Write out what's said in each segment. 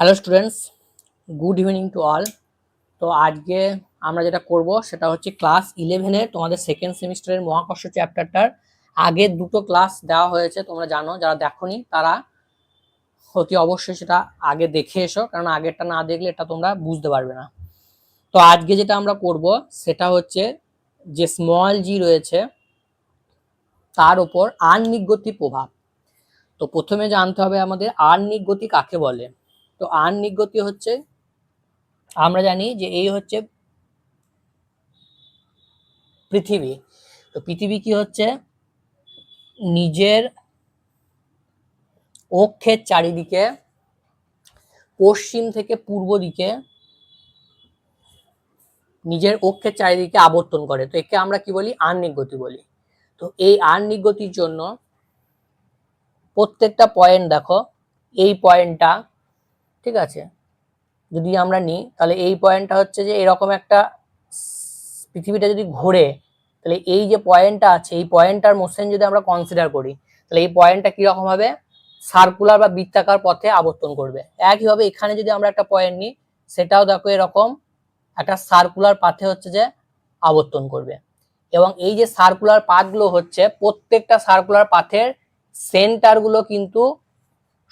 Hello students good evening to all তো আজকে আমরা যেটা করব সেটা হচ্ছে ক্লাস ইলেভেনের তোমাদের সেকেন্ড সেমিস্টারের মহাকর্ষ চ্যাপ্টারটার আগের দুটো ক্লাস দেওয়া হয়েছে, তোমরা জানো, যারা দেখোনি তারা অতি অবশ্যই সেটা আগে দেখে এসো, কারণ আগেরটা না দেখলে এটা তোমরা বুঝতে পারবে না। তো আজকে যেটা আমরা করব সেটা হচ্ছে যে স্মল জি রয়েছে, তার ওপর আননিগতি প্রভাব। তো প্রথমে জানতে হবে আমাদের আননিগতি কাকে বলে? তো আননিগতি হচ্ছে। আমরা জানি যে এই হচ্ছে পৃথিবী। তো পৃথিবী কি হচ্ছে? নিজের অক্ষের চারিদিকে, পশ্চিম থেকে পূর্ব দিকে নিজের অক্ষের চারিদিকে আবর্তন করে। তো একে আমরা কি বলি? আননিগতি বলি। তো এই আননিগতির জন্য প্রত্যেকটা পয়েন্ট দেখো, এই পয়েন্টটা ঠিক আছে? যদি আমরা নিই, তাহলে এই পয়েন্টটা হচ্ছে যে এরকম একটা পৃথিবীটা যদি ঘোরে, তাহলে এই যে পয়েন্টটা আছে, এই পয়েন্টটার মোশন যদি আমরা কনসিডার করি, তাহলে এই পয়েন্টটা কীরকম হবে? সার্কুলার বা বৃত্তাকার পথে আবর্তন করবে। একইভাবে এখানে যদি আমরা একটা পয়েন্ট নিই, সেটাও দেখো এরকম একটা সার্কুলার পাথে হচ্ছে যে আবর্তন করবে। এবং এই যে সার্কুলার পাথগুলো হচ্ছে, প্রত্যেকটা সার্কুলার পাথের সেন্টারগুলো কিন্তু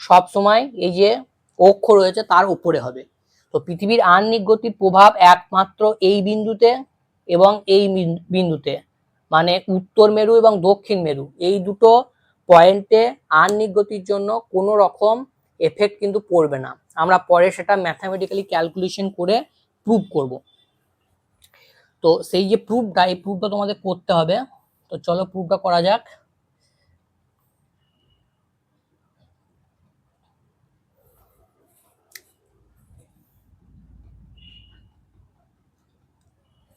সবসময় এই যে অক্ষ রয়েছে, তার উপরে হবে। তো পৃথিবীর আহ্নিক গতির প্রভাব একমাত্র এই বিন্দুতে এবং এই বিন্দুতে। মানে উত্তর মেরু এবং দক্ষিণ মেরু, এই দুটো পয়েন্টে আহ্নিক গতির জন্য কোনো রকম এফেক্ট কিন্তু পড়বে না। আমরা পরে সেটা ম্যাথামেটিক্যালি ক্যালকুলেশন করে প্রুভ করব। তো সেই যে প্রুফটা এই প্রুফটা তোমাদের করতে হবে। তো চলো প্রুফটা করা যাক।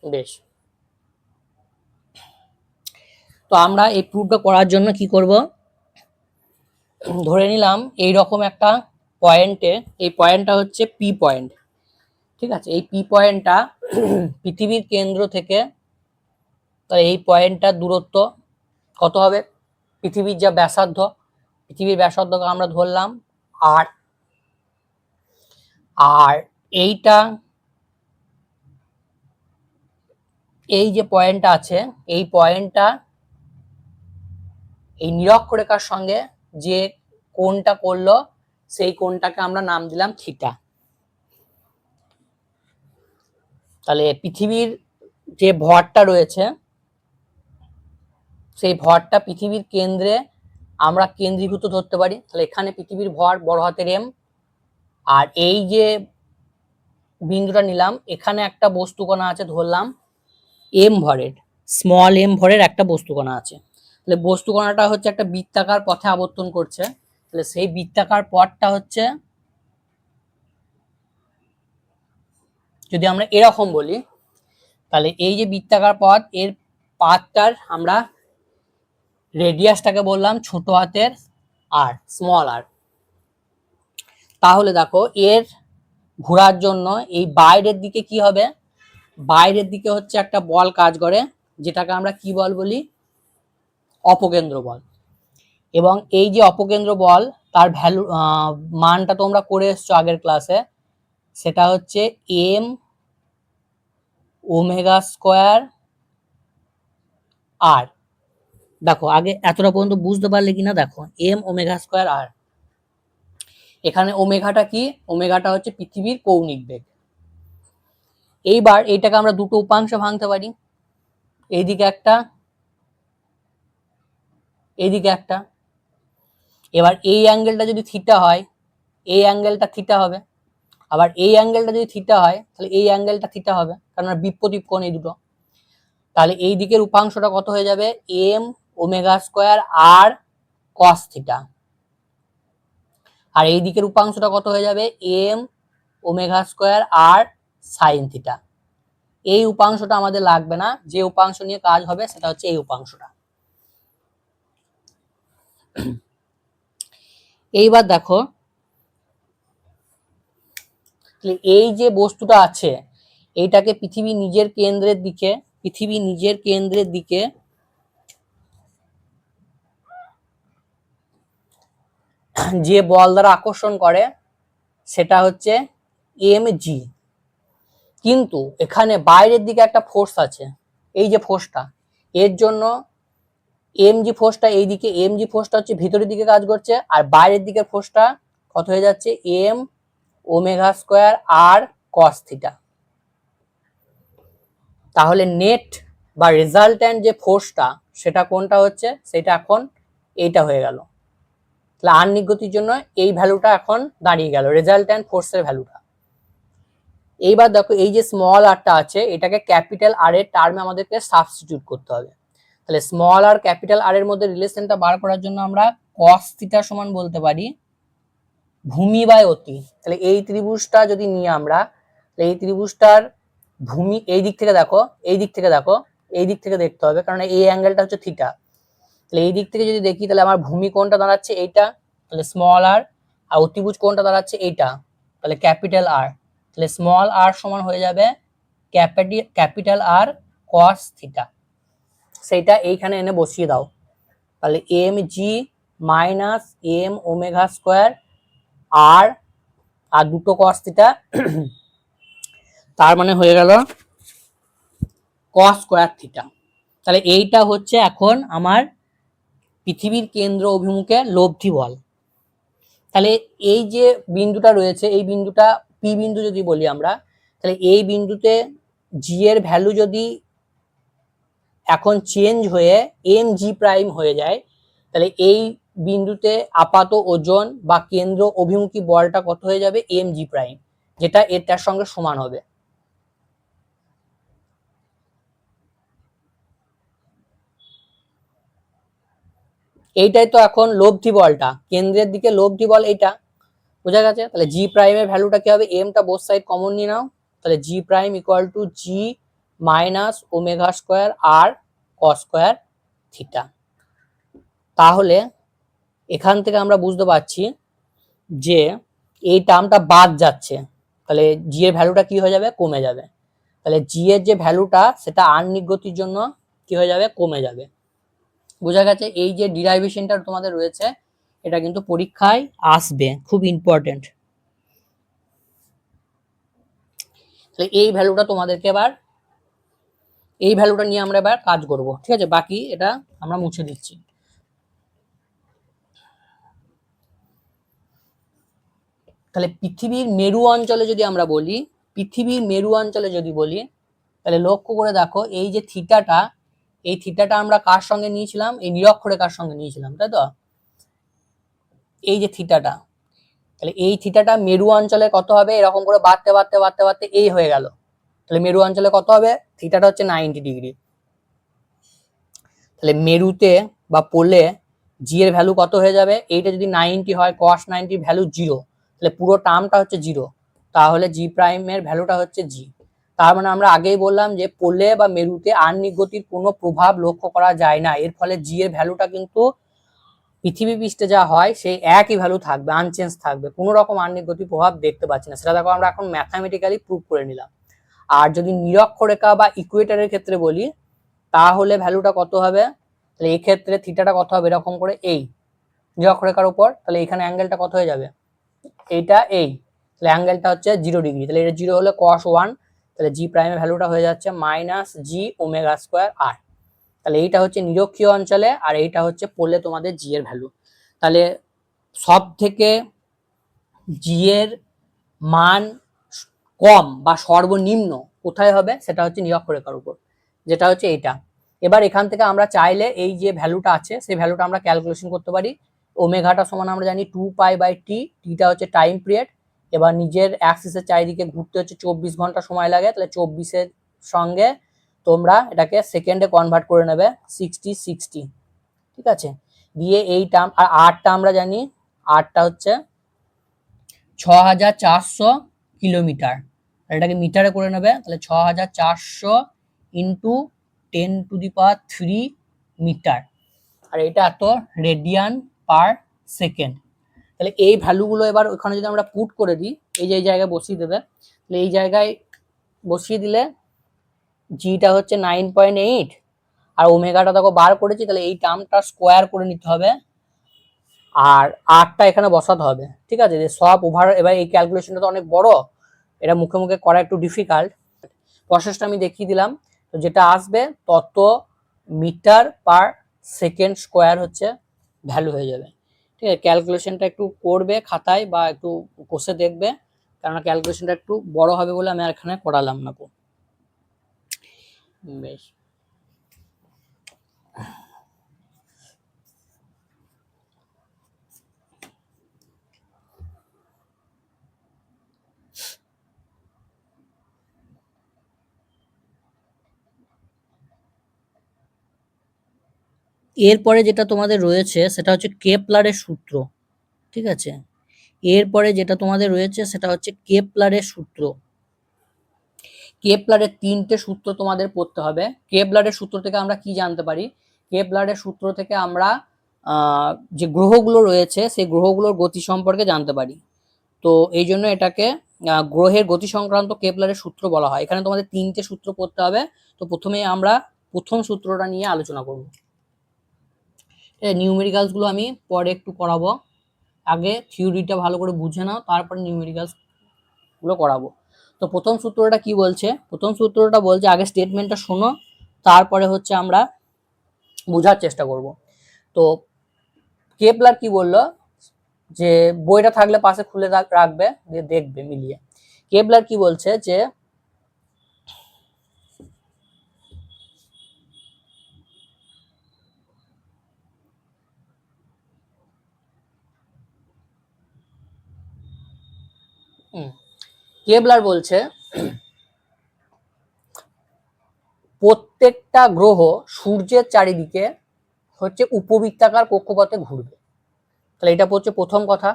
বেশ। তো আমরা এই প্রুফটা করার জন্য কি করব? ধরে নিলাম এই রকম একটা পয়েন্টে এই পয়েন্টটা হচ্ছে পি পয়েন্ট ঠিক আছে? এই পি পয়েন্টটা পৃথিবীর কেন্দ্র থেকে তো এই পয়েন্টটার দূরত্ব কত হবে? পৃথিবীর যা ব্যাসার্ধ, পৃথিবীর ব্যাসার্ধকে আমরা ধরলাম আর আর এইটা এই যে পয়েন্টটা আছে, এই পয়েন্টটা এই নিরক্ষরেখার সঙ্গে যে কোনটা করল, সেই কোনটাকে আমরা নাম দিলাম থিটা তাহলে পৃথিবীর যে ভরটা রয়েছে, সেই ভরটা পৃথিবীর কেন্দ্রে আমরা কেন্দ্রীভূত ধরতে পারি। তাহলে এখানে পৃথিবীর ভর বড় হাতের এম আর এই যে বিন্দুটা নিলাম, এখানে একটা বস্তুকণা আছে ধরলাম এম ভরের স্মল এম ভরের একটা বস্তুকণা আছে। তাহলে বস্তুকণাটা হচ্ছে একটা বৃত্তাকার পথে আবর্তন করছে। তাহলে সেই বৃত্তাকার পথটা হচ্ছে, যদি আমরা এরকম বলি, তাহলে এই যে বৃত্তাকার পথ, এর পাথটার আমরা রেডিয়াসটাকে বললাম ছোট হাতের আর স্মল আর তাহলে দেখো, এর ঘোরার জন্য এই বাইরের দিকে কি হবে? বাইরের দিকে হচ্ছে একটা বল কাজ করে, যেটাকে আমরা কি বল বলি? অপকেন্দ্র বল। এবং এই যে অপকেন্দ্র বল, তার ভ্যালু মানটা তোমরা করে এসছো আগের ক্লাসে সেটা হচ্ছে এম ওমেগা স্কোয়ার আর দেখো, আগে এতটা পর্যন্ত বুঝতে পারলে কিনা দেখো এম ওমেগা স্কোয়ার আর এখানে ওমেগাটা কি? ওমেগাটা হচ্ছে পৃথিবীর কৌণিক বেগ। এইবার এইটাকে আমরা দুটো উপাংশ ভাঙতে পারি। এইদিকে একটা এইদিকে একটা। এবার এই অ্যাঙ্গেলটা যদি থিটা হয়, এই অ্যাঙ্গেলটা থিটা হবে। আবার এই অ্যাঙ্গেলটা যদি থিটা হয়, তাহলে এই অ্যাঙ্গেলটা থিটা হবে, কারণ বিপরীত কোণ এই দুটো। তাহলে এই দিকের উপাংশটা কত হয়ে যাবে? M omega square R cos theta আর এই দিকের উপাংশটা কত হয়ে যাবে? M omega square R sine theta এই উপাংশটা আমাদের লাগবে না, যে উপাংশ নিয়ে কাজ হবে সেটা হচ্ছে এই উপাংশটা। এইবার দেখো এই যে বস্তুটা আছে, এইটাকে পৃথিবী নিজের কেন্দ্রের দিকে, পৃথিবী নিজের কেন্দ্রের দিকে যে বল দ্বারা আকর্ষণ করে, সেটা হচ্ছে এম জি কিন্তু এখানে বাইরের দিকে একটা ফোর্স আছে। এই যে ফোর্সটা এর জন্য এম জি ফোর্সটা এইদিকে এম জি ফোর্সটা হচ্ছে ভিতরের দিকে কাজ করছে, আর বাইরের দিকে ফোর্সটা কত হয়ে যাচ্ছে? M omega square R cos theta তাহলে নেট বা রেজাল্ট্যান্ট যে ফোর্সটা সেটা কোনটা হচ্ছে? সেটা এখন এইটা হয়ে গেল। তাহলে আর্নিক জন্য এই ভ্যালুটা এখন দাঁড়িয়ে গেল রেজাল্ট্যান্ট ফোর্সের ভ্যালুটা এইবার দেখো, এই যে স্মল আরটা আছে, এটাকে ক্যাপিটাল আর এর টার্মে আমাদেরকে সাবস্টিটিউট করতে হবে। তাহলে স্মল আর ক্যাপিটাল আর এর মধ্যে রিলেশনটা বার করার জন্য আমরা কস থিটা সমান বলতে পারি, ভূমি বাই অতি। তাহলে এই ত্রিভুজটা যদি নিই আমরা এই ত্রিভুজটার ভূমি এই দিক থেকে দেখো, এই দিক থেকে দেখো, এই দিক থেকে দেখতে হবে, কারণ এই অ্যাঙ্গেলটা হচ্ছে থিটা তাহলে এই দিক থেকে যদি দেখি, তাহলে আমার ভূমি কোনটা দাঁড়াচ্ছে এইটা, তাহলে স্মল আর আর অতিভুজ কোনটা দাঁড়াচ্ছে এইটা, তাহলে ক্যাপিটাল আর তাহলে স্মল আর সমান হয়ে যাবে ক্যাপিটি ক্যাপিটাল আর কস থিটা সেইটা এইখানে এনে বসিয়ে দাও। তাহলে M G minus M omega square R আর দুটো কস থিটা তার মানে হয়ে গেল কস স্কোয়ার থিটা তাহলে এইটা হচ্ছে এখন আমার পৃথিবীর কেন্দ্র অভিমুখে লব্ধি বল। তাহলে এই যে বিন্দুটা রয়েছে, এই বিন্দুটা পি বিন্দু যদি বলি আমরা, তাহলে এই বিন্দুতে জি এর ভ্যালু যদি এখন চেঞ্জ হয়ে এম জি প্রাইম হয়ে যায়, তাহলে এই বিন্দুতে আপাত ওজন বা কেন্দ্র অভিমুখী বলটা কত হয়ে যাবে? এম জি প্রাইম যেটা এটার সঙ্গে সমান হবে। এইটাই তো এখন লব্ধি বলটা। কেন্দ্রের দিকে লব্ধি বল এইটা। বোঝা গেছে? তাহলে জি প্রাইমের ভ্যালুটা কি হবে? এমটা বোথ সাইড কমন নিয়ে নাও। তাহলে G prime equal to G minus omega square R cos square theta তাহলে এখান থেকে আমরা বুঝতে পারছি যে এই টার্মটা বাদ যাচ্ছে। তাহলে জি এর ভ্যালুটা কি হয়ে যাবে? কমে যাবে। তাহলে জি এর যে ভ্যালুটা সেটা আর্নিক গতির জন্য কি হয়ে যাবে? কমে যাবে। বোঝা গেছে? এই যে ডিরাইভেশনটা তোমাদের রয়েছে এটা কিন্তু পরীক্ষায় আসবে, খুব ইম্পর্টেন্ট তাহলে এই ভ্যালুটা তোমাদেরকে এবার, এই ভ্যালুটা নিয়ে আমরা এবার কাজ করব, ঠিক আছে? বাকি এটা আমরা মুছে দিচ্ছি। তাহলে পৃথিবীর মেরু অঞ্চলে যদি আমরা বলি, পৃথিবীর মেরু অঞ্চলে যদি বলি, তাহলে লক্ষ্য করে দেখো, এই যে থিটাটা এই থিটাটা আমরা কার সঙ্গে নিয়েছিলাম? এই নিরক্ষরেখার সঙ্গে নিয়েছিলাম, তাই তো? এই যে থিটাটা, তাহলে এই থিটাটা মেরু অঞ্চলে কত হবে? এরকম করে বাড়তে বাড়তে বাড়তে বাড়তে এই হয়ে গেল। তাহলে মেরু অঞ্চলে কত হবে? থিটাটা হচ্ছে নাইনটি ডিগ্রি। তাহলে মেরুতে বা পোলে জি এর ভ্যালু কত হয়ে যাবে? এইটা যদি নাইনটি হয় কস নাইনটি ভ্যালু জিরো, তাহলে পুরো টার্মটা হচ্ছে জিরো। তাহলে জি প্রাইমের ভ্যালুটা হচ্ছে জি তার মানে আমরা আগেই বললাম যে পোলে বা মেরুতে আর্নিক গতির কোনো প্রভাব লক্ষ্য করা যায় না। এর ফলে জি এর ভ্যালুটা কিন্তু পৃথিবী পৃষ্ঠে যা হয় সেই একই ভ্যালু থাকবে আনচেঞ্জ থাকবে। কোনো রকম আর্নিক গতির প্রভাব দেখতে পাচ্ছি না। সেটা দেখো, আমরা এখন ম্যাথামেটিক্যালি প্রুভ করে নিলাম। আর যদি নিরক্ষরেখা বা ইকুয়েটারের ক্ষেত্রে বলি, তাহলে ভ্যালুটা কত হবে? তাহলে এই ক্ষেত্রে থিটাটা কত হবে? এরকম করে এই নিরক্ষরেখার উপর, তাহলে এখানে অ্যাঙ্গেলটা কত হয়ে যাবে? এইটা এই তাহলে অ্যাঙ্গেলটা হচ্ছে জিরো ডিগ্রি তাহলে এটা জিরো হলে কস ওয়ান তাহলে জি প্রাইমের ভ্যালুটা হয়ে যাচ্ছে minus G omega square R তাহলে এইটা হচ্ছে নিরক্ষীয় অঞ্চলে আর এইটা হচ্ছে পড়লে তোমাদের জি এর ভ্যালু তাহলে সব থেকে জি এর মান কম বা সর্বনিম্ন কোথায় হবে? সেটা হচ্ছে নিরক্ষরেখার উপর, যেটা হচ্ছে এইটা। এবার এখান থেকে আমরা চাইলে এই যে ভ্যালুটা আছে, সেই ভ্যালুটা আমরা ক্যালকুলেশন করতে পারি। ওমেঘাটা সমান আমরা জানি টু পাই বাই টি টিটা হচ্ছে টাইম পিরিয়ড এবার নিজের অ্যাক্সিসের চারিদিকে ঘুরতে হচ্ছে চব্বিশ ঘণ্টা সময় লাগে, তাহলে চব্বিশের সঙ্গে তোমরা এটাকে সেকেন্ডে কনভার্ট করে নেবে সিক্সটি সিক্সটি ঠিক আছে? দিয়ে এই টার্ম আর আটটা আমরা জানি, আটটা হচ্ছে ছ হাজার চারশো কিলোমিটার। এটাকে মিটারে করে নেবে, তাহলে ছ হাজার চারশো into ten to the power three metre আর এটা এত রেডিয়ান পার সেকেন্ড তাহলে এই ভ্যালুগুলো এবার ওখানে যদি আমরা পুট করে দিই, এই যে এই জায়গায় বসিয়ে দেবে, তাহলে এই জায়গায় বসিয়ে দিলে জিটা হচ্ছে নাইন পয়েন্ট এইট আর ওমেগাটা দেখো বার করেছি, তাহলে এই টার্মটা স্কোয়ার করে নিতে হবে। আর আটটা এখানে বসাতে হবে, ঠিক আছে? যে সব ওভার এবার এই ক্যালকুলেশনটা তো অনেক বড়, এটা মুখে মুখে করা একটু ডিফিকাল্ট প্রসেসটা আমি দেখিয়ে দিলাম। তো যেটা আসবে, তত মিটার পার সেকেন্ড স্কোয়ার হচ্ছে ভ্যালু হয়ে যাবে। ঠিক আছে? ক্যালকুলেশনটা একটু করবে খাতায় বা একটু কষে দেখবে, কেননা ক্যালকুলেশনটা একটু বড় হবে বলে আমি এখানে করালাম না। বেশ এরপরে যেটা তোমাদের রয়েছে, সেটা হচ্ছে কেপলারের সূত্র, ঠিক আছে? এরপরে যেটা তোমাদের রয়েছে, সেটা হচ্ছে কেপলারের সূত্র। কেপলারের তিনটে সূত্র তোমাদের পড়তে হবে। কেপলারের সূত্র থেকে আমরা কি জানতে পারি? কেপলারের সূত্র থেকে আমরা যে গ্রহগুলো রয়েছে, সেই গ্রহগুলোর গতি সম্পর্কে জানতে পারি। তো এই জন্য এটাকে গ্রহের গতি সংক্রান্ত কেপলারের সূত্র বলা হয়। এখানে তোমাদের তিনটে সূত্র পড়তে হবে। তো প্রথমে আমরা প্রথম সূত্রটা নিয়ে আলোচনা করব। নিউমেরিক্যালসগুলো আমি পরে একটু করাবো। আগে থিওরিটা ভালো করে বুঝে নাও, তারপরে নিউমেরিক্যালসগুলো করাবো। তো প্রথম সূত্রটা কি বলছে? প্রথম সূত্রটা বলছে আগে স্টেটমেন্টটা শোনো তারপরে হচ্ছে আমরা বোঝার চেষ্টা করব। তো কেপলার কি বলল? যে বইটা থাকলে পাশে খুলে রাখ- রাখবে দিয়ে দেখবে মিলিয়ে। কেপলার কি বলছে? যে হুম, কেবলার বলছে, প্রত্যেকটা গ্রহ সূর্যের চারিদিকে হচ্ছে উপবৃত্তাকার কক্ষপথে ঘুরবে। তাহলে এটা হচ্ছে প্রথম কথা।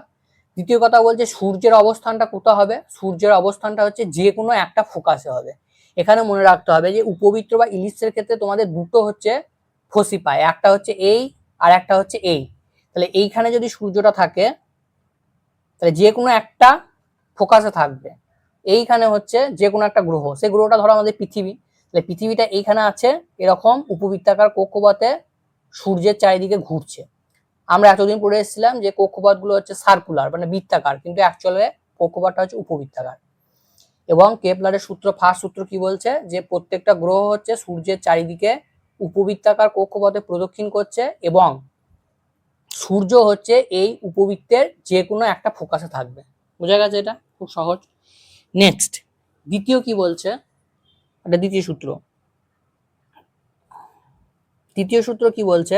দ্বিতীয় কথা বলছে, সূর্যের অবস্থানটা কোথায় হবে? সূর্যের অবস্থানটা হচ্ছে যে কোনো একটা ফোকাসে হবে। এখানে মনে রাখতে হবে যে উপবৃত্ত বা ইলিশের ক্ষেত্রে তোমাদের দুটো হচ্ছে ফসি পায়। একটা হচ্ছে এই আর একটা হচ্ছে এই তাহলে এইখানে যদি সূর্যটা থাকে, তাহলে যে কোনো একটা ফোকাসে থাকবে। এইখানে হচ্ছে যে কোনো একটা গ্রহ। সেই গ্রহটা ধরো আমাদের পৃথিবী। তাহলে পৃথিবীটা এইখানে আছে, এরকম উপবৃত্তাকার কক্ষপথে সূর্যের চারিদিকে ঘুরছে। আমরা এতদিন পড়ে এসেছিলাম যে কক্ষপথগুলো হচ্ছে সার্কুলার মানে বৃত্তাকার, কিন্তু অ্যাকচুয়ালি কক্ষপথটা হচ্ছে উপবৃত্তাকার। এবং কেপলারের সূত্র ফার্স্ট সূত্র কি বলছে? যে প্রত্যেকটা গ্রহ হচ্ছে সূর্যের চারিদিকে উপবৃত্তাকার কক্ষপথে প্রদক্ষিণ করছে এবং সূর্য হচ্ছে এই উপবৃত্তের যে কোনো একটা ফোকাসে থাকবে। বোঝা গেছে এটা? খুব সহজ। নেক্সট দ্বিতীয় কি বলছে? এটা দ্বিতীয় সূত্র। তৃতীয় সূত্র কি বলছে?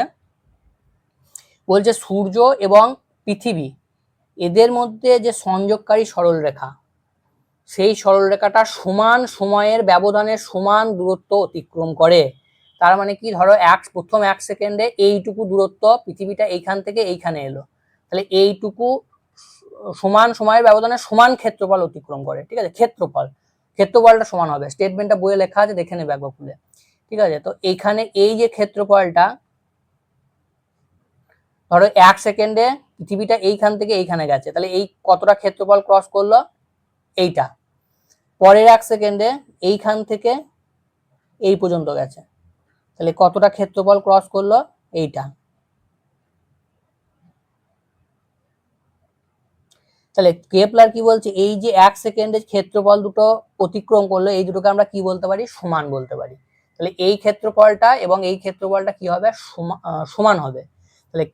বলছে সূর্য এবং পৃথিবী এদের মধ্যে যে সংযোগকারী সরলরেখা সেই সরলরেখাটা সমান সময়ের ব্যবধানে সমান দূরত্ব অতিক্রম করে। তার মানে কি? ধরো এক প্রথম এক সেকেন্ডে এইটুকু দূরত্ব পৃথিবীটা এইখান থেকে এইখানে এলো। তাহলে এইটুকু সমান, সময়ের ব্যবধানে সমান ক্ষেত্রফল অতিক্রম করে, ঠিক আছে? ক্ষেত্রফল। ক্ষেত্রফলটা সমান হবে। স্টেটমেন্টটা বইয়ে লেখা আছে, দেখে নেবে একবার খুলে। ঠিক আছে? তো এইখানে এই যে ক্ষেত্রফলটা, ধরো এক সেকেন্ডে পৃথিবীটা এইখান থেকে এইখানে গেছে। তাহলে এই কতটা ক্ষেত্রফল ক্রস করল? এইটা। পরের এক সেকেন্ডে এইখান থেকে এই পর্যন্ত গেছে। তাহলে কতটা ক্ষেত্রফল ক্রস করল? এইটা। তাহলে কেপলার কি বলছে? এই যে এক সেকেন্ডের ক্ষেত্রফল দুটো অতিক্রম করল, এই দুটোকে আমরা কি বলতে পারি? সমান বলতে পারি। তাহলে এই ক্ষেত্রফলটা এবং এই ক্ষেত্রফলটা কি হবে? সমা- সমান হবে। তাহলে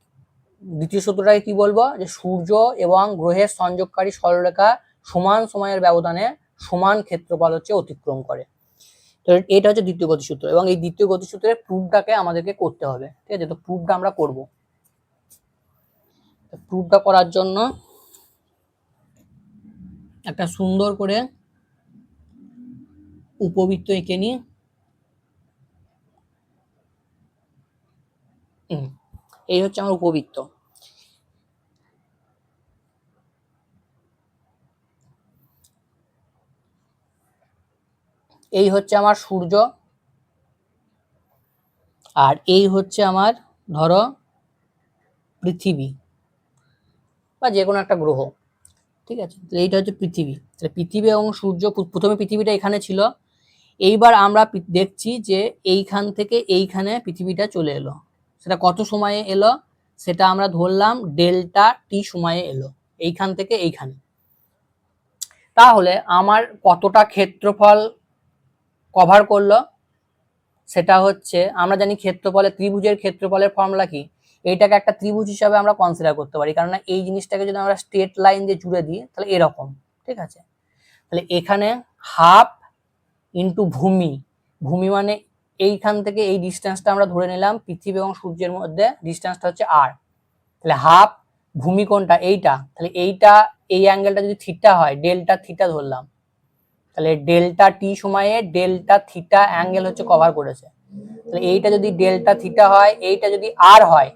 দ্বিতীয় সূত্রটাকে কি বলব? যে সূর্য এবং গ্রহের সংযোগকারী সরলরেখা সমান সময়ের ব্যবধানে সমান ক্ষেত্রফল হচ্ছে অতিক্রম করে। তো এটা হচ্ছে দ্বিতীয় গতিসূত্র এবং এই দ্বিতীয় গতিসূত্রের প্রুফটাকে আমাদেরকে করতে হবে। ঠিক আছে? তো প্রুফটা আমরা করব। প্রুফটা করার জন্য একটা সুন্দর করে উপবৃত্ত এঁকে নিই এই হচ্ছে আমার উপবৃত্ত। এই হচ্ছে আমার সূর্য, আর এই হচ্ছে আমার, ধরো, পৃথিবী, বা যে কোনো একটা গ্রহ। ঠিক আছে? তো এইটা হচ্ছে পৃথিবী। তাহলে পৃথিবী এবং সূর্য প্রথমে পৃথিবীটা এখানে ছিল। এইবার আমরা দেখছি যে এইখান থেকে এইখানে পৃথিবীটা চলে এলো। সেটা কত সময়ে এলো? সেটা আমরা ধরলাম ডেল্টা টি সময়ে এলো। এইখান থেকে এইখানে। তাহলে আমার কতটা ক্ষেত্রফল কভার করল? সেটা হচ্ছে, আমরা জানি ক্ষেত্রফলে ত্রিভুজের ক্ষেত্রফলের ফর্মুলা কি? এইটাকে একটা ত্রিভুজ হিসাবে আমরা কনসিডার করতে পারি। কারণ এই জিনিসটাকে যদি আমরা স্ট্রেট লাইন দিয়ে জুড়ে দিই, তাহলে এরকম, ঠিক আছে? তাহলে এখানে হাফ ইন্টু ভূমি ভূমি মানে এইখান থেকে এই ডিস্টেন্সটা আমরা ধরে নিলাম পৃথিবী এবং সূর্যের মধ্যে ডিস্টেন্সটা হচ্ছে আর তাহলে হাফ ভূমি কোনটা? এইটা। তাহলে এইটা, এই অ্যাঙ্গেলটা যদি থিটা হয় ডেল্টা থিটা ধরলাম, তাহলে ডেল্টা টি সময়ে ডেল্টা থিটা অ্যাঙ্গেল হচ্ছে কভার করেছে। তাহলে এইটা যদি ডেল্টা থিটা হয়, এইটা যদি আর হয়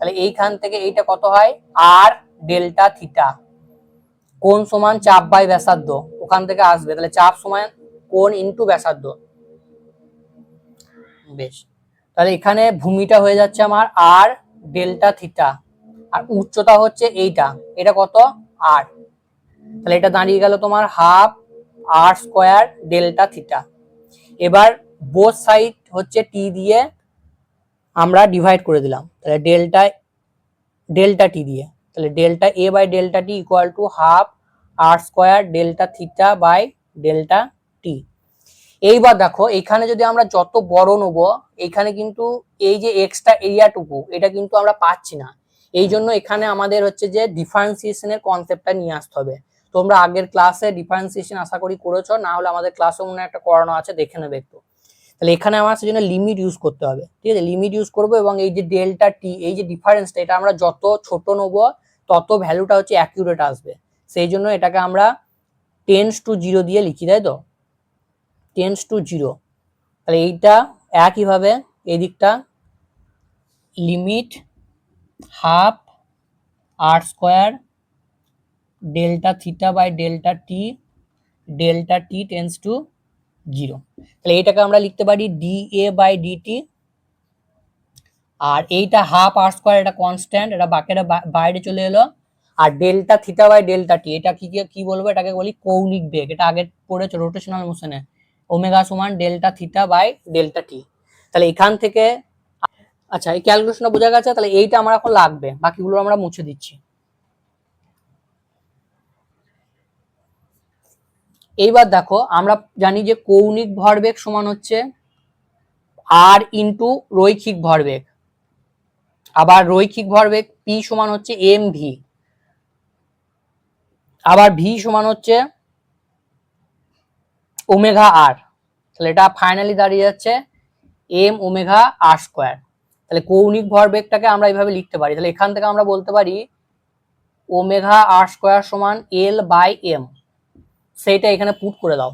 তাহলে এইখান থেকে এইটা কত হয়? আর ডেল্টা থিটা কোন সমান চাপ বাই ব্যাসার্ধ। ওখান থেকে আসবে। তাহলে চাপ সমান কোন ইন্টু ব্যাসার্ধ। বেশ। তাহলে এখানে ভূমিটা হয়ে যাচ্ছে আমার আর ডেল্টা থিটা আর উচ্চতা হচ্ছে এইটা। এটা কত? আর তাহলে এটা দাঁড়িয়ে গেল তোমার half R square delta theta এবার বোথ সাইড হচ্ছে টি দিয়ে আমরা ডিভাইড করে দিলাম। তাহলে ডেল্টা ডেল্টা টি দিয়ে। তাহলে delta A by delta T equal to half R square delta theta by delta T এইবার দেখো, এখানে যদি আমরা যত বড় নেব, এখানে কিন্তু এই যে এক্সট্রা এরিয়াটুকু এটা কিন্তু আমরা পাচ্ছি না। এই জন্য এখানে আমাদের হচ্ছে যে ডিফারেন্সিয়েশনের কনসেপ্টটা নিয়ে আসতে হবে। তোমরা আগের ক্লাসে ডিফারেন্সিয়েশন আশা করি করেছ, না হলে আমাদের ক্লাসে মনে একটা করানো আছে, দেখে নেবে একটু। তাহলে এখানে আমার সেজন্য লিমিট ইউজ করতে হবে, ঠিক আছে? লিমিট ইউজ করব এবং এই যে ডেল্টা টি এই যে ডিফারেন্সটা এটা আমরা যত ছোট নেব, তত ভ্যালুটা হচ্ছে অ্যাকিউরেট আসবে। সেই জন্য এটাকে আমরা টেন্স টু জিরো দিয়ে লিখি, তাই তো? টেন্স টু জিরো তাহলে এইটা একইভাবে এই দিকটা limit half R square delta theta by delta T delta T tends to zero. তাহলে এইটাকে আমরা লিখতে পারি ডি এ বাই ডিটি আর এইটা হাফ আর স্কোয়ার এটা কনস্ট্যান্ট এটা বাকিটা বাইরে চলে এলো। আর delta theta by delta T এটা কি কি- কি বলব? এটাকে বলি কৌণিক বেগ। এটা আগে পড়েছো রোটেশনাল মোশনে ওমেগা সমান delta theta by delta T তাহলে এখান থেকে আচ্ছা এই ক্যালকুলেশনটা বোঝা গেছে। তাহলে এইটা আমার এখন লাগবে। বাকিগুলো আমরা মুছে দিচ্ছি। এইবার দেখো, আমরা জানি যে কৌণিক ভরবেগ সমান হচ্ছে আর ইন্টু রৈখিক ভরবেগ। আবার রৈখিক ভরবেগ পি সমান হচ্ছে এম ভি আবার ভি সমান হচ্ছে ওমেঘা আর তাহলে এটা ফাইনালি দাঁড়িয়ে যাচ্ছে এম ওমেঘা আর স্কোয়ার তাহলে কৌণিক ভরবেগটাকে আমরা এইভাবে লিখতে পারি। তাহলে এখান থেকে আমরা বলতে পারি ওমেঘা আর স্কোয়ার সমান এল বাই এম সেইটা এখানে পুট করে দাও।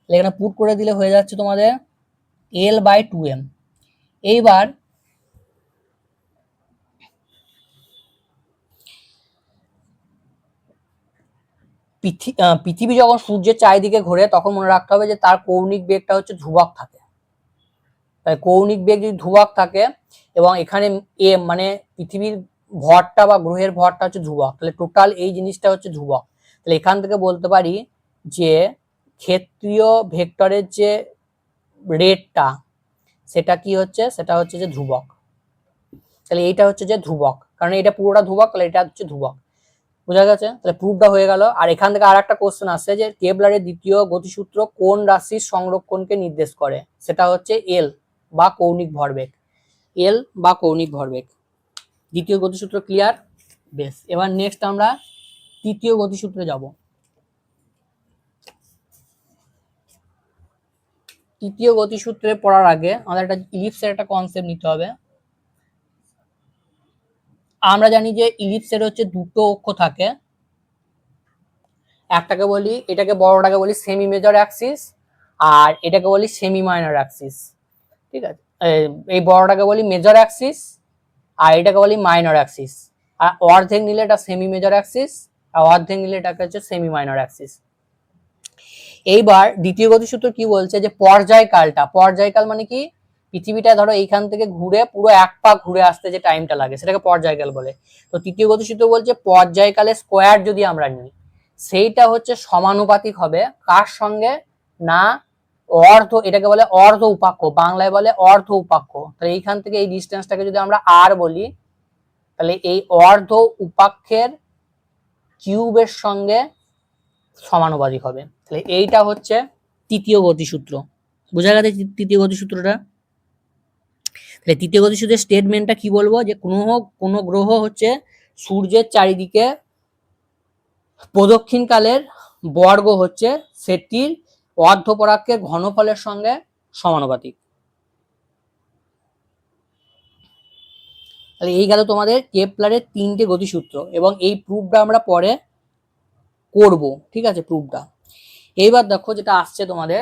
তাহলে এখানে পুট করে দিলে হয়ে যাচ্ছে তোমাদের এল বাই টু এম এইবার পৃথি- পৃথিবী যখন সূর্যের চারিদিকে ঘোরে, তখন মনে রাখতে হবে যে তার কৌণিক বেগটা হচ্ছে ধ্রুবক থাকে। তাই কৌণিক বেগ যদি ধ্রুবক থাকে এবং এখানে এম মানে পৃথিবীর ভরটা বা গ্রহের ভরটা হচ্ছে ধ্রুবক, তাহলে টোটাল এই জিনিসটা হচ্ছে ধ্রুবক। তাহলে এখান থেকে বলতে পারি যে ক্ষেত্রীয় ভেক্টরের যে রেটটা, সেটা কি হচ্ছে? সেটা হচ্ছে যে ধ্রুবক। তাহলে এইটা হচ্ছে যে ধ্রুবক। কারণ এটা পুরোটা ধ্রুবক, তাহলে এটা হচ্ছে ধ্রুবক। বোঝা গেছে? তাহলে প্রুফটা হয়ে গেল। আর এখান থেকে আর একটা কোশ্চেন আসছে যে কেবলারের দ্বিতীয় গতিসূত্র কোন রাশির সংরক্ষণকে নির্দেশ করে? সেটা হচ্ছে এল বা কৌণিক ভরবেগ। এল বা কৌণিক ভরবেগ। দ্বিতীয় গতিসূত্র ক্লিয়ার বেশ। এবার নেক্সট আমরা তৃতীয় গতিসূত্রে যাব। তৃতীয় গতিসূত্রে পড়ার আগে আমাদের একটা ইলিপসের একটা কনসেপ্ট নিতে হবে। আমরা জানি যে ইলিপসের হচ্ছে দুটো অক্ষ থাকে। একটাকে বলি, এটাকে বড়টাকে বলি সেমি মেজর অ্যাক্সিস আর এটাকে বলি সেমি মাইনর অ্যাক্সিস ঠিক আছে? এই- বড়টাকে বলি মেজর অ্যাক্সিস আর এটাকে বলি মাইনর অ্যাক্সিস আর অর্ধেক নিলে এটা সেমি মেজর অ্যাক্সিস আর অর্ধেক নিলে এটাকে হচ্ছে সেমি মাইনর অ্যাক্সিস এইবার দ্বিতীয় গতিসূত্র কি বলছে যে পর্যায়কালটা, পর্যায়কাল মানে কি? পৃথিবীটা ধরো এইখান থেকে ঘুরে পুরো এক পা ঘুরে আসতে যে টাইমটা লাগে, সেটাকে পর্যায়কাল বলে। তো তৃতীয় গতিসূত্র বলছে পর্যায়কালে স্কোয়ার যদি আমরা নিই, সেইটা হচ্ছে সমানুপাতিক হবে। কার সঙ্গে? না, অর্ধ, এটাকে বলে অর্ধ উপাক্ষ, বাংলায় বলে অর্ধ উপাক্ষ। তাহলে এইখান থেকে এই ডিস্টেন্সটাকে যদি আমরা আর বলি, তাহলে এই অর্ধ উপাক্ষের কিউবের সঙ্গে সমানুপাতিক হবে। তাহলে এইটা হচ্ছে তৃতীয় গতিসূত্র। বোঝা গেছে তৃতীয় গতিসূত্রটা? তাহলে তৃতীয় গতিসূত্রের স্টেটমেন্টটা কি বলব? যে কোনো কোনো গ্রহ হচ্ছে সূর্যের চারিদিকে প্রদক্ষিণকালের বর্গ হচ্ছে সেটির অর্ধপরাক্ষের ঘনফলের সঙ্গে সমানুপাতিক। তাহলে এই গেল তোমাদের কেপলারের তিনটে গতিসূত্র এবং এই প্রুফটা আমরা পরে করব, ঠিক আছে প্রুফটা এইবার দেখো যেটা আসছে তোমাদের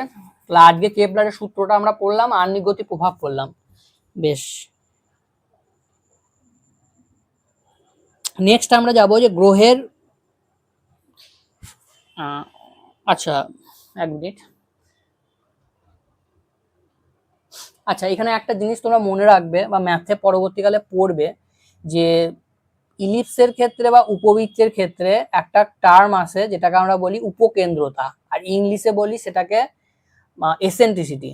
আজকে কেপলারের সূত্রটা আমরা পড়লাম আর্নিক গতি প্রভাব পড়লাম। বেশ। নেক্সট আমরা যাব যে গ্রহের আচ্ছা এক মিনিট। আচ্ছা এখানে একটা জিনিস তোমরা মনে রাখবে বা ম্যাথে পরবর্তীকালে পড়বে যে ইলিপসের ক্ষেত্রে বা উপবৃত্তের ক্ষেত্রে একটা টার্ম আছে, যেটাকে আমরা বলি উপকেন্দ্রতা। আর ইংলিশে বলি সেটাকে এসেন্ট্রিসিটি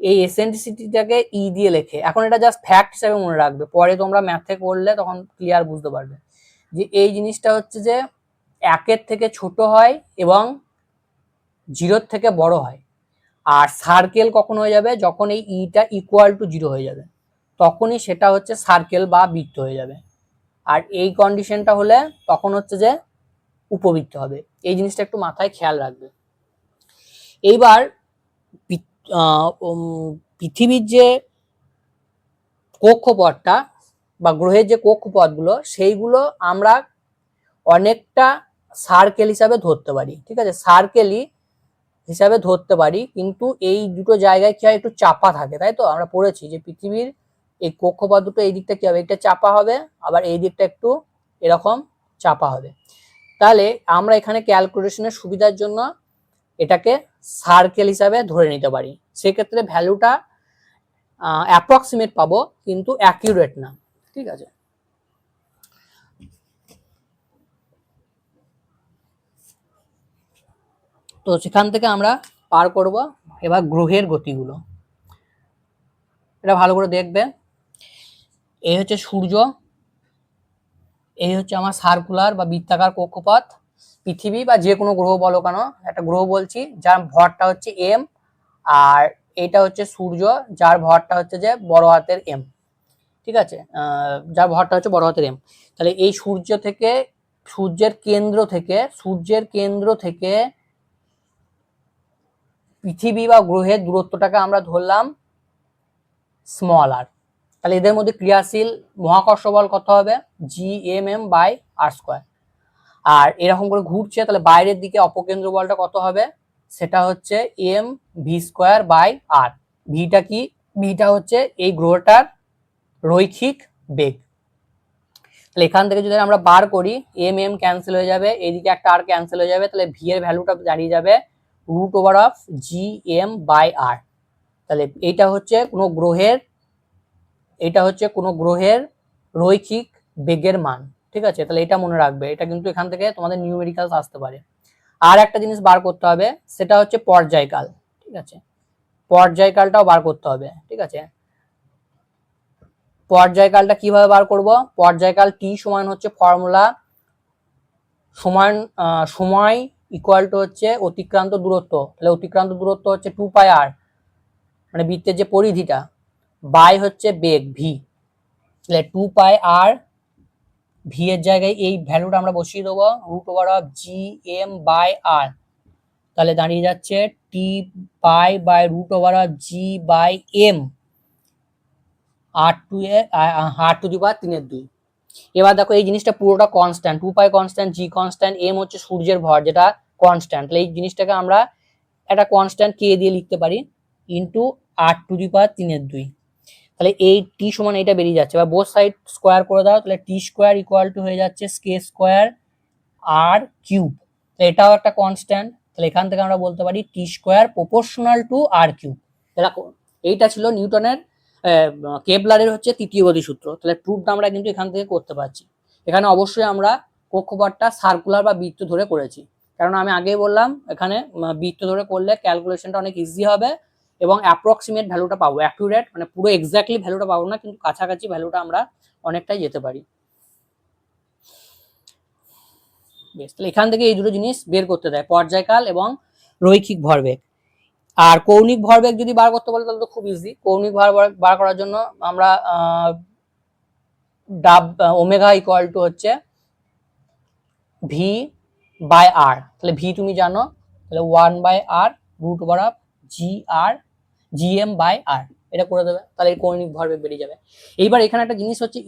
এই এসেন্ট্রিসিটিটাকে ই দিয়ে লেখে। এখন এটা জাস্ট ফ্যাক্ট হিসাবে মনে রাখবে। পরে তোমরা ম্যাথে করলে তখন ক্লিয়ার বুঝতে পারবে। যে এই জিনিসটা হচ্ছে যে, একের থেকে ছোট হয় এবং জিরোর থেকে বড় হয়। আর সার্কেল কখন হয়ে যাবে? যখন এই ইটা ইকুয়াল টু জিরো হয়ে যাবে। তখনই সেটা হচ্ছে সার্কেল বা বৃত্ত হয়ে যাবে। আর এই কন্ডিশনটা হলে তখন হচ্ছে যে উপবৃত্ত হবে। এই জিনিসটা একটু মাথায় খেয়াল রাখবে। এইবার পৃথিবীর যে কক্ষপথটা বা গ্রহের যে কক্ষপথগুলো, সেইগুলো আমরা অনেকটা সার্কেল হিসাবে ধরতে পারি। ঠিক আছে? সার্কেলই হিসাবে ধরতে পারি, কিন্তু এই দুটো জায়গায় কি হয়? একটু চাপা থাকে, তাই তো? আমরা পড়েছি যে পৃথিবীর এই কক্ষপথ দুটো এই দিকটা কি হবে? একটা চাপা হবে, আবার এই দিকটা একটু এরকম চাপা হবে। তাহলে আমরা এখানে ক্যালকুলেশনের সুবিধার জন্য এটাকে সার্কেল হিসাবে ধরে নিতে পারি। সেক্ষেত্রে ভ্যালুটা অ্যাপ্রক্সিমেট পাবো, কিন্তু অ্যাকিউরেট না। ঠিক আছে? তো সেখান থেকে আমরা পার করব এবার গ্রহের গতিগুলো। এটা ভালো করে দেখবে। এই হচ্ছে সূর্য এই হচ্ছে আমার সার্কুলার বা বৃত্তাকার কক্ষপথ, পৃথিবী বা যে কোনো গ্রহ বলো কেন, একটা গ্রহ বলছি, যার ভরটা হচ্ছে এম আর এইটা হচ্ছে সূর্য, যার ভরটা হচ্ছে যে বড় হাতের এম ঠিক আছে? যার ভরটা হচ্ছে বড় হাতের এম তাহলে এই সূর্য থেকে, সূর্যের কেন্দ্র থেকে, সূর্যের কেন্দ্র থেকে পৃথিবী বা গ্রহের দূরত্বটাকে আমরা ধরলাম স্মল আর তাহলে এদের মধ্যে ক্রিয়াশীল মহাকর্ষ বল কত হবে? G M M by R square আর এরকম করে ঘুরছে, তাহলে বাইরের দিকে অপকেন্দ্র বলটা কত হবে? সেটা হচ্ছে M V square by R ভিটা কি? ভিটা হচ্ছে এই গ্রহটার রৈখিক বেগ। তাহলে এখান থেকে যদি আমরা বার করি এম এম ক্যান্সেল হয়ে যাবে, এইদিকে একটা আর ক্যান্সেল হয়ে যাবে, তাহলে ভি এর ভ্যালুটা দাঁড়িয়ে যাবে root over of G M by R তাহলে এইটা হচ্ছে কোনো গ্রহের এটা হচ্ছে কোনো গ্রহের রৈখিক বেগের মান, ঠিক আছে? তাহলে এটা মনে রাখবে। এটা কিন্তু এখান থেকে তোমাদের নিউমেরিক্যালস আসতে পারে। আর একটা জিনিস বার করতে হবে, সেটা হচ্ছে পর্যায়কাল, ঠিক আছে? পর্যায়কালটাও বার করতে হবে, ঠিক আছে? পর্যায়কালটা কীভাবে বার করব? পর্যায়কাল টি সমান হচ্ছে ফর্মুলা সমান সময় ইকুয়াল টু হচ্ছে অতিক্রান্ত দূরত্ব। তাহলে অতিক্রান্ত দূরত্ব হচ্ছে টু পাই আর মানে বৃত্তের যে পরিধিটা বাই হচ্ছে বেগ ভি তাহলে টু পাই আর ভি এর জায়গায় এই ভ্যালুটা আমরা বসিয়ে দেবো root over of G M by R তাহলে দাঁড়িয়ে যাচ্ছে T pi by root over of G by M R to A R to the power তিনের দুই। এবার দেখো এই জিনিসটা পুরোটা constant two pi constant G constant M হচ্ছে সূর্যের ভর, যেটা কনস্ট্যান্ট তাহলে এই জিনিসটাকে আমরা একটা কনস্ট্যান্ট কে দিয়ে লিখতে পারি into R to the power তিনের দুই। তাহলে এই টি সমান এটা বেরিয়ে যাচ্ছে। বা বোথ সাইড স্কোয়ার করে দাও তাহলে টি স্কোয়ার ইকুয়াল টু হয়ে যাচ্ছে স্কে স্কোয়ার আর কিউব এটাও একটা কনস্ট্যান্ট তাহলে এখান থেকে আমরা বলতে পারি T square proportional to R cube দেখো এইটা ছিল নিউটনের আহ, কেপলারের হচ্ছে তৃতীয় গতি সূত্র। তাহলে প্রুফটা আমরা কিন্তু এখান থেকে করতে পারছি। এখানে অবশ্যই আমরা কক্ষপথটা সার্কুলার বা বৃত্ত ধরে করেছি। কারণ আমি আগেই বললাম এখানে বৃত্ত ধরে করলে ক্যালকুলেশনটা অনেক ইজি হবে। এবং অ্যাপ্রক্সিমেট ভ্যালুটা পাবো অ্যাকুরেট মানে পুরো এক্স্যাক্টলি ভ্যালুটা পাবো না, কিন্তু কাছাকাছি ভ্যালুটা আমরা অনেকটাই যেতে পারি। বেশ, তাহলে এখান থেকে এই দুটো জিনিস বের করতে দেয়, পর্যায়কাল এবং রৈখিক ভরবেগ। আর কৌণিক ভরবেগ যদি বার করতে বলে, তাহলে তো খুব ইজি কৌণিক ভরবেগ বার করার জন্য আমরা ডাব ওমেগা ইকুয়াল টু হচ্ছে ভি বাই আর তাহলে ভি তুমি জানো, তাহলে one by R root of G R G M by R এটা করে দেবে, তাহলে কৌণিক ভরবেগ বেরিয়ে যাবে। এইবার এখানে একটা জিনিস হচ্ছে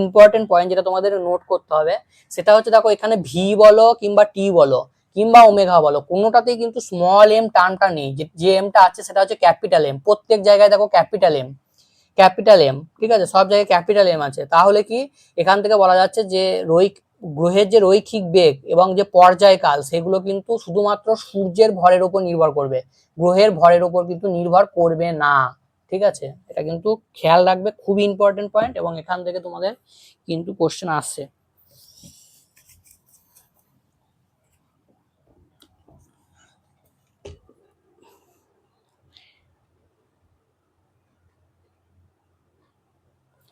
ইম্পর্টেন্ট পয়েন্ট যেটা তোমাদের নোট করতে হবে, সেটা হচ্ছে দেখো এখানে ভি বলো কিংবা টি বলো, কিংবা ওমেঘা বলো, কোনোটাতেই কিন্তু স্মল এম টার্মটা নেই। যে এমটা আছে সেটা হচ্ছে ক্যাপিটাল এম প্রত্যেক জায়গায় দেখো ক্যাপিটাল এম ক্যাপিটাল এম ঠিক আছে? সব জায়গায় ক্যাপিটাল এম আছে। তাহলে কি এখান থেকে বলা যাচ্ছে যে রৈক গ্রহের যে রৈখিক বেগ এবং যে পর্যায়কাল সেগুলো কিন্তু শুধুমাত্র সূর্যের ভরের উপর নির্ভর করবে। গ্রহের ভরের উপর কিন্তু নির্ভর করবে না, ঠিক আছে? এটা কিন্তু খেয়াল রাখবে, খুবই ইম্পর্টেন্ট পয়েন্ট এবং এখান থেকে তোমাদের কিন্তু কোশ্চেন আসছে।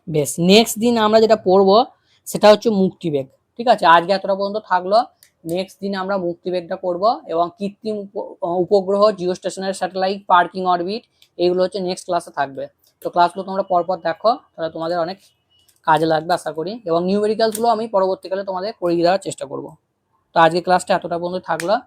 বেশ নেক্সট দিন আমরা যেটা পড়ব, সেটা হচ্ছে মুক্তিবেগ। ঠিক আছে? আজকে এতটা পর্যন্ত থাকল। নেক্সট দিন আমরা মুক্তিবেগটা করব এবং কৃত্রিম উপ- উপগ্রহ জিও স্টেশনের স্যাটেলাইট পার্কিং অরবিট এগুলো হচ্ছে নেক্সট ক্লাসে থাকবে। তো ক্লাসগুলো তোমরা পরপর দেখো, তাহলে তোমাদের অনেক কাজে লাগবে আশা করি। এবং নিউমেরিক্যালসগুলো আমি পরবর্তীকালে তোমাদের করিয়ে দেওয়ার চেষ্টা করব। তো আজকে ক্লাসটা এতটা পর্যন্ত থাকল।